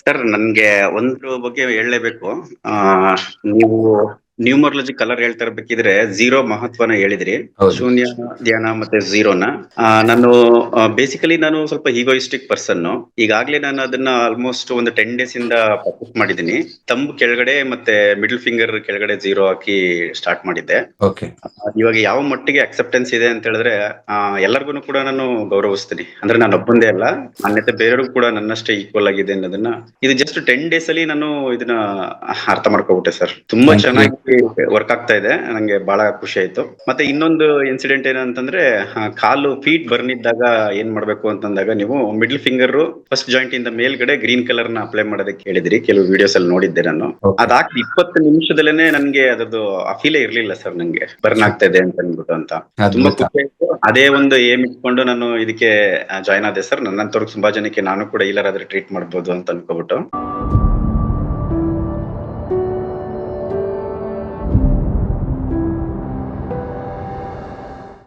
Sir ನನ್ಗೆ ಒಂದ್ರ ಬಗ್ಗೆ ಹೇಳಲೇಬೇಕು. ನೀವು ನ್ಯೂಮರಾಲಜಿ ಕಲರ್ ಹೇಳ್ತಾ ಇರ್ಬೇಕಿದ್ರೆ ಝೀರೋ ಮಹತ್ವನ ಹೇಳಿದ್ರಿ. ಶೂನ್ಯ ಧ್ಯಾನ ಮತ್ತೆ ಝೀರೋನ ನಾನು ಬೇಸಿಕಲಿ ನಾನು ಸ್ವಲ್ಪ ಹೀಗೋಯಿಸ್ಟಿಕ್ ಪರ್ಸನ್ ಈಗಾಗ್ಲೇ ನಾನು ಅದನ್ನ ಆಲ್ಮೋಸ್ಟ್ ಒಂದು ಟೆನ್ ಡೇಸ್ ಇಂದ ಪ್ರಾಕ್ಟಿಸ್ ಮಾಡಿದೀನಿ ತಂಬು ಕೆಳಗಡೆ ಮತ್ತೆ ಮಿಡಲ್ ಫಿಂಗರ್ ಕೆಳಗಡೆ ಝೀರೋ ಹಾಕಿ ಸ್ಟಾರ್ಟ್ ಮಾಡಿದ್ದೆ. ಇವಾಗ ಯಾವ ಮಟ್ಟಿಗೆ ಅಕ್ಸೆಪ್ಟೆನ್ಸ್ ಇದೆ ಅಂತ ಹೇಳಿದ್ರೆ ಎಲ್ಲರಿಗೂ ಕೂಡ ನಾನು ಗೌರವಿಸ್ತೀನಿ. ಅಂದ್ರೆ ನಾನು ಒಬ್ಬಂದೇ ಅಲ್ಲ ಮಾನ್ಯತೆ ಬೇರೆಯವ್ರಿಗೂ ಕೂಡ ನನ್ನಷ್ಟೇ ಈಕ್ವಲ್ ಆಗಿದೆ ಅನ್ನೋದನ್ನ. ಇದು ಜಸ್ಟ್ ಟೆನ್ ಡೇಸ್ ಅಲ್ಲಿ ನಾನು ಇದನ್ನ ಅರ್ಥ ಮಾಡ್ಕೊಬಿಟ್ಟೆ ಸರ್. ತುಂಬಾ ಚೆನ್ನಾಗಿ ವರ್ಕ್ ಆಗ್ತಾ ಇದೆ. ನಂಗೆ ಬಹಳ ಖುಷಿ ಆಯ್ತು. ಮತ್ತೆ ಇನ್ನೊಂದು ಇನ್ಸಿಡೆಂಟ್ ಏನಂತಂದ್ರೆ ಕಾಲು ಫೀಟ್ ಬರ್ನ್ ಇದ್ದಾಗ ಏನ್ ಮಾಡ್ಬೇಕು ಅಂತಂದಾಗ ನೀವು ಮಿಡ್ಲ್ ಫಿಂಗರ್ ಫಸ್ಟ್ ಜಾಯಿಂಟ್ ಇಂದ ಮೇಲ್ಗಡೆ ಗ್ರೀನ್ ಕಲರ್ನ ಅಪ್ಲೈ ಮಾಡೋದಕ್ಕೆ ಹೇಳಿದ್ರಿ. ಕೆಲವು ವಿಡಿಯೋಸ್ ಅಲ್ಲಿ ನೋಡಿದ್ದೆ ನಾನು. ಅದಾಕ್ ಇಪ್ಪತ್ತು ನಿಮಿಷದಲ್ಲೇನೆ ನನ್ಗೆ ಅದ್ರದ್ದು ಆ ಫೀಲೇ ಇರ್ಲಿಲ್ಲ ಸರ್ ನಂಗೆ. ಬರ್ನ್ ಆಗ್ತಾ ಇದೆ ಅಂತ ಅನ್ಬಿಟ್ಟು ಅಂತ. ತುಂಬಾ ಖುಷಿ ಆಯ್ತು. ಅದೇ ಒಂದು ಏಮ್ ಇಟ್ಕೊಂಡು ನಾನು ಇದಕ್ಕೆ ಜಾಯ್ನ್ ಆದೆ ಸರ್. ನನ್ನಂತವ್ರಿಗೆ ತುಂಬಾ ಜನಕ್ಕೆ ನಾನು ಕೂಡ ಇಲ್ಲರಾದ್ರೆ ಟ್ರೀಟ್ ಮಾಡ್ಬೋದು ಅಂತ ಅನ್ಕೋಬಿಟ್ಟು.